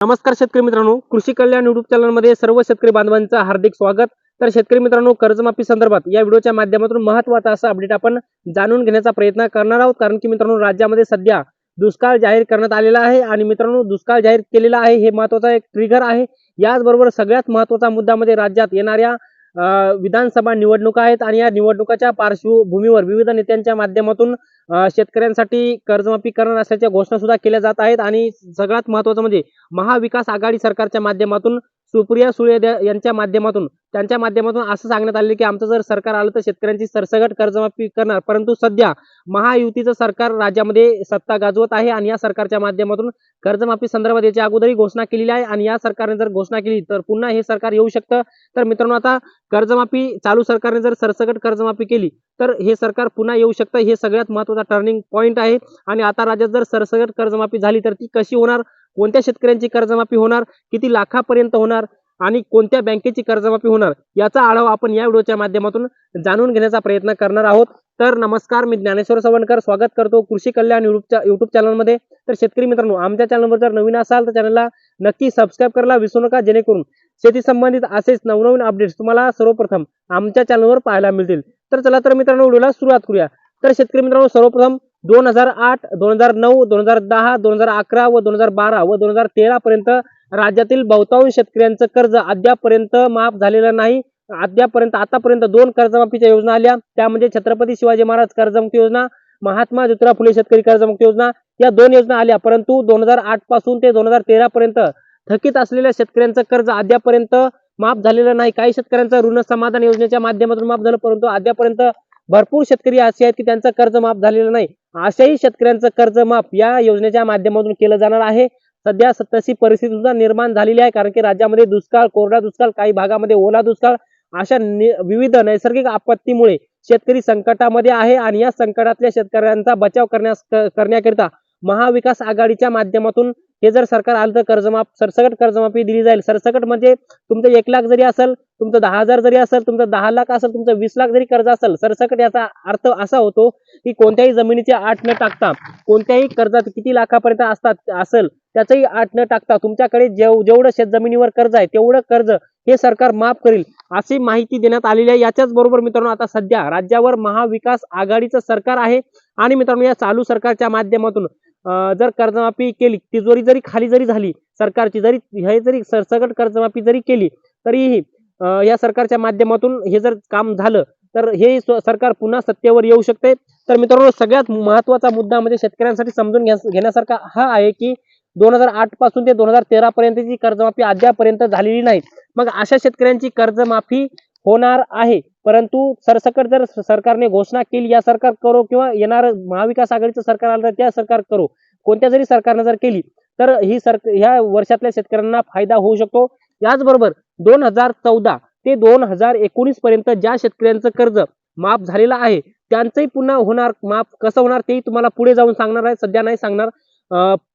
नमस्कार शेतकरी मित्रांनो कृषी कल्याण युट्यूब चॅनलमध्ये सर्व शेतकरी बांधवांचं हार्दिक स्वागत. तर शेतकरी मित्रांनो कर्जमाफी संदर्भात या व्हिडिओच्या माध्यमातून महत्त्वाचा असा अपडेट आपण जाणून घेण्याचा प्रयत्न करणार आहोत. कारण की मित्रांनो राज्यामध्ये सध्या दुष्काळ जाहीर करण्यात आलेला आहे आणि मित्रांनो दुष्काळ जाहीर केलेला आहे हे महत्त्वाचा एक ट्रिगर आहे. याचबरोबर सगळ्यात महत्त्वाचा मुद्दा म्हणजे राज्यात येणाऱ्या विधानसभा निवडणुका आहेत आणि या निवडणुकाच्या पार्श्वभूमीवर विविध नेत्यांच्या माध्यमातून शेतकऱ्यांसाठी कर्जमाफी करणार असल्याच्या घोषणा सुद्धा केल्या जात आहेत. आणि सगळ्यात महत्वाचं म्हणजे महाविकास आघाडी सरकारच्या माध्यमातून सुप्रिया सुळे यांच्या माध्यमातून त्यांच्या माध्यमातून असं सांगण्यात आले की आमचं जर सरकार आलं तर शेतकऱ्यांची सरसगट कर्जमाफी करणार. परंतु सध्या महायुतीचं सरकार राज्यामध्ये सत्ता गाजवत आहे आणि या सरकारच्या माध्यमातून कर्जमाफी संदर्भात याच्या अगोदरही घोषणा केलेली आहे आणि या सरकारने जर घोषणा केली तर पुन्हा हे सरकार येऊ शकतं. तर मित्रांनो आता कर्जमाफी चालू सरकारने जर सरसगट कर्जमाफी केली तर हे सरकार पुन्हा येऊ शकतं. हे सगळ्यात महत्त्वाचा टर्निंग पॉईंट आहे. आणि आता राज्यात जर सरसगट कर्जमाफी झाली तर ती कशी होणार? कोणत्या शेतकऱ्यांची कर्जमाफी होणार? किती लाखापर्यंत होणार? आणि कोणत्या बँकेची कर्जमाफी होणार? याचा आढावा आपण या व्हिडिओच्या माध्यमातून जाणून घेण्याचा प्रयत्न करणार आहोत. तर नमस्कार मी ज्ञानेश्वर सवणकर स्वागत करतो कृषी कल्याण युट्यूबच्या युट्यूब चॅनलमध्ये. तर शेतकरी मित्रांनो आमच्या चॅनलवर जर नवीन असाल तर चॅनलला नक्की सबस्क्राईब करायला विसरू नका जेणेकरून शेती संबंधित असेच नवनवीन अपडेट्स तुम्हाला सर्वप्रथम आमच्या चॅनलवर पाहायला मिळतील. तर चला तर मित्रांनो व्हिडिओला सुरुवात करूया. तर शेतकरी मित्रांनो सर्वप्रथम दोन हजार आठ दोन हजार नऊ दोन हजार दहा दोन हजार अकरा व दोन हजार बारा व दोन हजार तेरा पर्यंत राज्यातील बहुतांश शेतकऱ्यांचं कर्ज अद्यापर्यंत माफ झालेलं नाही. अद्यापर्यंत आतापर्यंत दोन कर्जमाफीच्या योजना आल्या. त्यामध्ये छत्रपती शिवाजी महाराज कर्जमुक्ती योजना महात्मा ज्योतिराव फुले शेतकरी कर्जमुक्ती योजना या दोन योजना आल्या. परंतु दोन हजार आठपासून ते दोन हजार तेरा पर्यंत थकीत असलेल्या शेतकऱ्यांचं कर्ज अद्यापर्यंत माफ झालेलं नाही. काही शेतकऱ्यांचं ऋण समाधान योजनेच्या माध्यमातून माफ झालं परंतु अद्यापर्यंत भरपूर शेतकरी असे आहेत की त्यांचं कर्ज माफ झालेलं नाही. अशाही शेतकऱ्यांचं कर्ज माफ या योजनेच्या माध्यमातून केलं जाणार आहे. सध्या सत्याशी परिस्थिती सुद्धा निर्माण झालेली आहे कारण की राज्यामध्ये दुष्काळ कोरडा दुष्काळ काही भागामध्ये ओला दुष्काळ अशा नि- विविध नैसर्गिक आपत्तीमुळे शेतकरी संकटामध्ये आहे आणि या संकटातल्या शेतकऱ्यांचा बचाव करण्यास करण्याकरिता महाविकास आघाडीच्या माध्यमातून हे जर सरकार आलं तर कर्जमाफ सरसकट कर्जमाफी दिली जाईल. सरसकट म्हणजे तुमचं एक लाख जरी असेल तुमचं दहा हजार जरी असेल तुमचं दहा लाख असेल तुमचं वीस लाख जरी कर्ज असेल सरसकट याचा अर्थ असा होतो की कोणत्याही जमिनीचे आठ न टाकता कोणत्याही कर्जात किती लाखापर्यंत असतात असेल त्याचंही आठ न टाकता तुमच्याकडे जेव जेवढं शेत जमिनीवर कर्ज आहे तेवढं कर्ज हे सरकार माफ करेल अशी माहिती देण्यात आलेली आहे. याच्याच बरोबर मित्रांनो आता सध्या राज्यावर महाविकास आघाडीचं सरकार आहे. आणि मित्रांनो या चालू सरकारच्या माध्यमातून जर कर्जमाफी केली तिजोरी जरी खाली जरी झाली सरकारची जरी हे जरी सरसकट कर्जमाफी जरी केली तरीही या सरकारच्या माध्यमातून हे जर काम झालं तर हे सरकार पुन्हा सत्तेवर येऊ शकते. तर मित्रांनो सगळ्यात महत्त्वाचा मुद्दा म्हणजे शेतकऱ्यांसाठी समजून घेण्यासारखा हा आहे की दोन हजार आठपासून ते दोन हजार तेरा पर्यंतची कर्जमाफी अद्यापर्यंत झालेली नाही. मग अशा शेतकऱ्यांची कर्जमाफी होणार आहे. परंतु सरसकट जर सरकारने घोषणा केली या सरकार करो किंवा येणार महाविकास आघाडीचं सरकार आलं तर त्या सरकार करो. कोणत्या जरी सरकारनं जर केली तर ही सर ह्या वर्षातल्या शेतकऱ्यांना फायदा होऊ शकतो. याचबरोबर दोन हजार चौदा ते दोन हजार एकोणीस पर्यंत ज्या शेतकऱ्यांचं कर्ज माफ झालेलं आहे त्यांचंही पुन्हा होणार माफ कसं होणार तेही तुम्हाला पुढे जाऊन सांगणार आहे सध्या नाही सांगणार.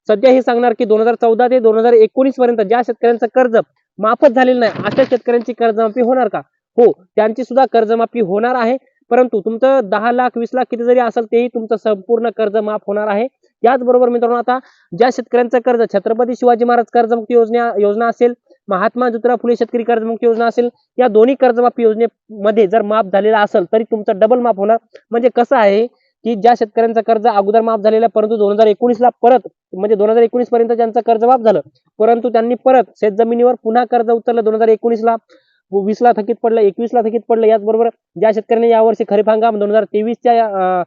सध्या हे सांगणार की दोन हजार चौदा ते दोन हजार एकोणीस पर्यंत ज्या शेतकऱ्यांचं कर्ज माफच झालेलं नाही अशा शेतकऱ्यांची कर्जमाफी होणार का? हो त्यांची सुद्धा कर्जमाफी होणार आहे. परंतु तुमचं दहा लाख वीस लाख किती जरी असेल तेही तुमचं संपूर्ण कर्ज माफ होणार आहे. याचबरोबर मित्रांनो आता ज्या शेतकऱ्यांचं कर्ज छत्रपती शिवाजी महाराज कर्जमुक्ती योजना योजना असेल महात्मा ज्योतिराव फुले शेतकरी कर्जमुक्ती योजना असेल या दोन्ही कर्जमाफी योजनेमध्ये जर माफ झालेला असेल तरी तुमचं डबल माफ होणार. म्हणजे कसं आहे की ज्या शेतकऱ्यांचं कर्ज अगोदर माफ झालेलं आहे, परंतु दोन हजार एकोणीस ला परत म्हणजे दोन हजार एकोणीस पर्यंत ज्यांचं कर्ज माफ झालं परंतु त्यांनी परत शेतजमिनीवर पुन्हा कर्ज उचललं दोन हजार एकोणीस वीसला वीस ला थकीत पडलं एकवीस ला थकीत पडलं याचबरोबर ज्या शेतकऱ्यांनी यावर्षी खरीप हंगाम दोन हजार तेवीसच्या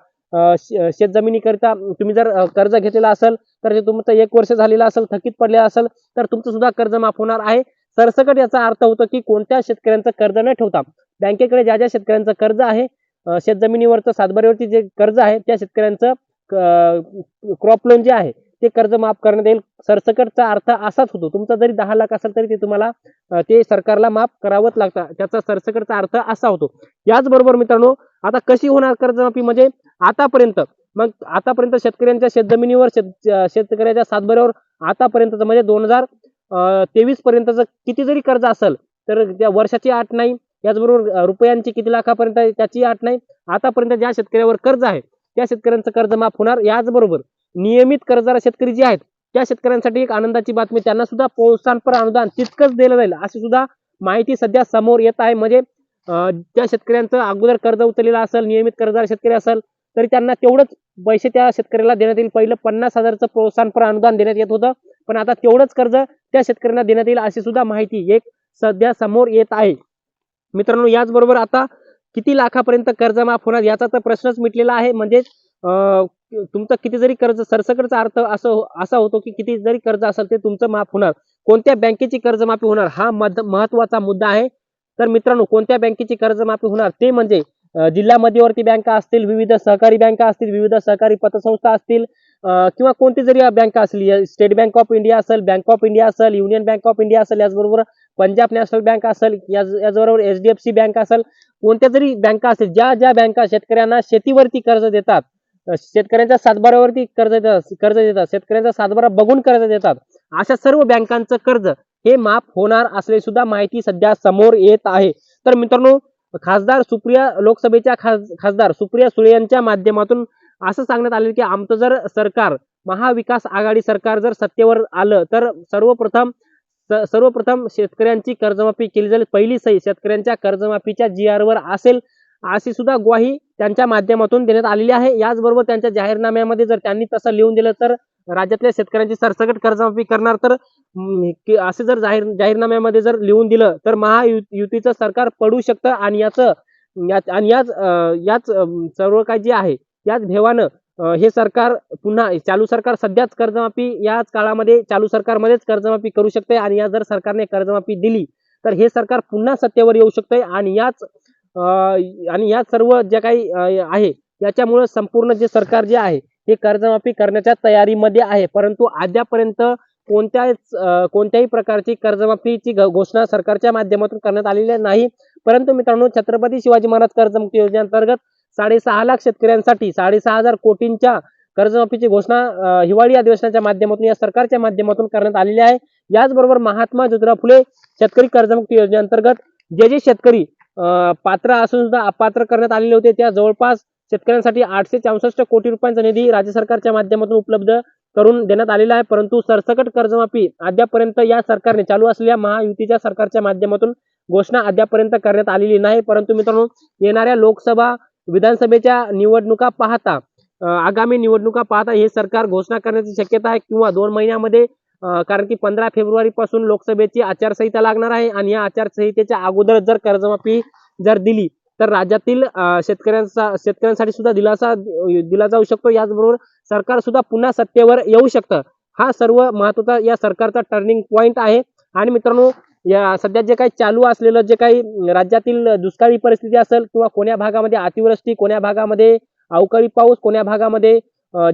शेतजमिनीकरिता तुम्ही जर कर्ज घेतलेला असेल तर जे तुमचं एक वर्ष झालेलं असेल थकीत पडलेलं असेल तर तुमचं सुद्धा कर्ज माफ होणार आहे. सरसकट याचा अर्थ होतो की कोणत्या शेतकऱ्यांचं कर्ज न ठेवता बँकेकडे ज्या ज्या शेतकऱ्यांचं कर्ज आहे शेतजमिनीवरचं सातबारीवरती जे कर्ज आहे त्या शेतकऱ्यांचं क्रॉप लोन जे आहे ते कर्ज माफ करण्यात येईल. सरसकटचा अर्थ असाच होतो. तुमचा जरी दहा लाख असेल तरी ते तुम्हाला ते सरकारला माफ करावंच लागतं. त्याचा सरसकटचा अर्थ असा होतो. याचबरोबर मित्रांनो आता कशी होणार कर्जमाफी? म्हणजे आतापर्यंत मग आतापर्यंत शेतकऱ्यांच्या शेतजमिनीवर शेत शेतकऱ्याच्या सातबऱ्यावर आतापर्यंतचं म्हणजे दोन हजार तेवीस पर्यंतचं किती जरी कर्ज असेल तर त्या वर्षाची आठ नाही. याचबरोबर रुपयांची किती लाखापर्यंत त्याची आठ नाही. आतापर्यंत ज्या शेतकऱ्यावर कर्ज आहे त्या शेतकऱ्यांचं कर्ज माफ होणार. याचबरोबर नियमित कर्जदार शेतकरी जे आहेत त्या शेतकऱ्यांसाठी एक आनंदाची बातमी. त्यांना सुद्धा प्रोत्साहनपर अनुदान तितकंच दिलं जाईल अशी सुद्धा माहिती सध्या समोर येत आहे. म्हणजे अं, त्या शेतकऱ्यांचं अगोदर कर्ज उचललेलं असेल नियमित कर्जदार शेतकरी असेल तरी त्यांना तेवढंच पैसे त्या शेतकऱ्याला देण्यात येईल. पहिलं पन्नास हजारचं प्रोत्साहनपर अनुदान देण्यात येत होतं पण आता तेवढंच कर्ज त्या शेतकऱ्यांना देण्यात येईल अशी सुद्धा माहिती एक सध्या समोर येत आहे. मित्रांनो याचबरोबर आता किती लाखापर्यंत कर्जमाफ होणार याचा तर प्रश्नच मिटलेला आहे. म्हणजे अं, तुमचं किती जरी कर्ज सरसकटचा अर्थ असं हो, असा होतो की किती जरी कर्ज असेल ते तुमचं माफ होणार. कोणत्या बँकेची कर्जमाफी होणार हा महत्त्वाचा मुद्दा आहे. तर मित्रांनो कोणत्या बँकेची कर्जमाफी होणार ते म्हणजे जिल्हा मध्यवर्ती बँका असतील विविध सहकारी बँका असतील विविध सहकारी पतसंस्था असतील किंवा कोणती जरी बँका असतील स्टेट बँक ऑफ इंडिया असेल बँक ऑफ इंडिया असेल युनियन बँक ऑफ इंडिया असेल याचबरोबर पंजाब नॅशनल बँक असेल याच याचबरोबर H D F C Bank असेल कोणत्या जरी बँका असतील ज्या ज्या बँका शेतकऱ्यांना शेतीवरती कर्ज देतात शेतकऱ्यांच्या सातबारावरती कर्ज देतात कर्ज देतात. शेतकऱ्यांचा सातबारा बघून कर्ज देतात. अशा सर्व बँकांचं कर्ज हे माफ होणार असले सुद्धा माहिती सध्या समोर येत आहे. तर मित्रांनो खासदार सुप्रिया लोकसभेच्या खास खासदार सुप्रिया सुळे यांच्या माध्यमातून असं सांगण्यात आले की आमचं जर सरकार महाविकास आघाडी सरकार जर सत्तेवर आलं तर सर्वप्रथम सर्वप्रथम शेतकऱ्यांची कर्जमाफी केली जाईल. पहिली सही शेतकऱ्यांच्या कर्जमाफीच्या जी आर वर असेल अशी सुद्धा ग्वाही त्यांच्या माध्यमातून देण्यात आलेली आहे. याचबरोबर त्यांच्या जाहीरनाम्यामध्ये जर त्यांनी तसं लिहून दिलं तर राज्यातल्या शेतकऱ्यांची सरसकट कर्जमाफी करणार तर असं असे जर जाहीर जाहीरनाम्यामध्ये जर लिहून दिलं तर महायुतीचं सरकार पडू शकतं आणि याचं याच आणि याच याच सर्व काय जे आहे याच भेवानं हे सरकार पुन्हा चालू सरकार सध्याच कर्जमाफी याच काळामध्ये चालू सरकारमध्येच कर्जमाफी करू शकते आणि या जर सरकारने कर्जमाफी दिली तर हे सरकार पुन्हा सत्तेवर येऊ शकते आणि याच आणि या सर्व ज्या काही आहे याच्यामुळे संपूर्ण जे सरकार जे आहे हे कर्जमाफी करण्याच्या तयारीमध्ये आहे. परंतु अद्यापर्यंत कोणत्याच कोणत्याही प्रकारची कर्जमाफीची घ- घोषणा सरकारच्या माध्यमातून करण्यात आलेली नाही. परंतु मित्रांनो छत्रपती शिवाजी महाराज कर्जमुक्ती योजनेअंतर्गत साडेसहा लाख शेतकऱ्यांसाठी साडेसहा हजार कोटींच्या कर्जमाफीची घोषणा हिवाळी अधिवेशनाच्या माध्यमातून या सरकारच्या माध्यमातून करण्यात आलेली आहे. याचबरोबर महात्मा ज्योतिराव फुले शेतकरी कर्जमुक्ती योजनेअंतर्गत जे जे शेतकरी पात्र असून सुद्धा अपात्र करण्यात आलेले होते. त्या जवळपास शेतकऱ्यांसाठी आठशे चौसष्ट कोटी रुपयांचा निधी राज्य सरकारच्या माध्यमातून उपलब्ध करून देण्यात आलेला आहे. परंतु सरसकट कर्जमाफी अद्यापर्यंत या सरकारने चालू असलेल्या महायुतीच्या सरकारच्या माध्यमातून घोषणा अद्यापर्यंत करण्यात आलेली नाही. परंतु मित्रांनो येणाऱ्या लोकसभा विधानसभेच्या निवडणुका पाहता आगामी निवडणुका पाहता हे सरकार घोषणा करण्याची शक्यता आहे किंवा दोन महिन्यामध्ये कारण की पंधरा फेब्रुवारी पासून लोकसभेची आचारसंहिता लागणार आहे आणि या आचारसंहितेच्या अगोदर जर कर्जमाफी जर दिली तर राज्यातील शेतकऱ्यांचा शेतकऱ्यांसाठी सुद्धा दिलासा दिला जाऊ शकतो. याचबरोबर सरकार सुद्धा पुन्हा सत्तेवर येऊ शकतं. हा सर्व महत्त्वाचा या सरकारचा टर्निंग पॉईंट आहे. आणि मित्रांनो या सध्या जे काही चालू असलेलं जे काही राज्यातील दुष्काळी परिस्थिती असेल किंवा कोण्या भागामध्ये अतिवृष्टी कोण्या भागामध्ये अवकाळी पाऊस कोण्या भागामध्ये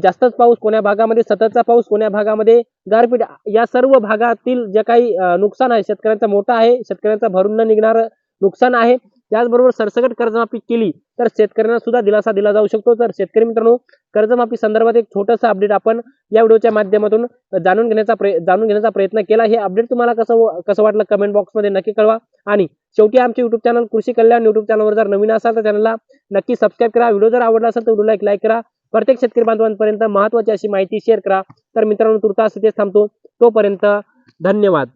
जास्तच पाऊस कोण्या भागामध्ये सततचा पाऊस कोण्या भागामध्ये गारपीट या सर्व भागातील जे काही नुकसान आहे शेतकऱ्यांचं मोठं आहे शेतकऱ्यांचं भरून न निघणारं नुकसान आहे त्याचबरोबर सरसकट कर्जमाफी केली तर शेतकऱ्यांना सुद्धा दिलासा दिला जाऊ शकतो. तर शेतकरी मित्रांनो कर्जमाफी संदर्भात एक छोटंसं अपडेट आपण या व्हिडिओच्या माध्यमातून जाणून घेण्याचा प्रय जाणून घेण्याचा प्रयत्न केला. हे अपडेट तुम्हाला कसं कसं वाटलं कमेंट बॉक्समध्ये नक्की कळवा. आणि शेवटी आमचे युट्यूब चॅनल कृषी कल्याण युट्यूब चॅनलवर जर नवीन असाल तर चॅनलला नक्की सबस्क्राईब करा. व्हिडिओ जर आवडला असेल तर व्हिडिओला एक लाईक करा. प्रत्येक शेतकरी बांधवांपर्यंत महत्वाची अशी माहिती शेअर करा. तर मित्रांनो तुर्तास इथेच थांबतो. तोपर्यंत धन्यवाद.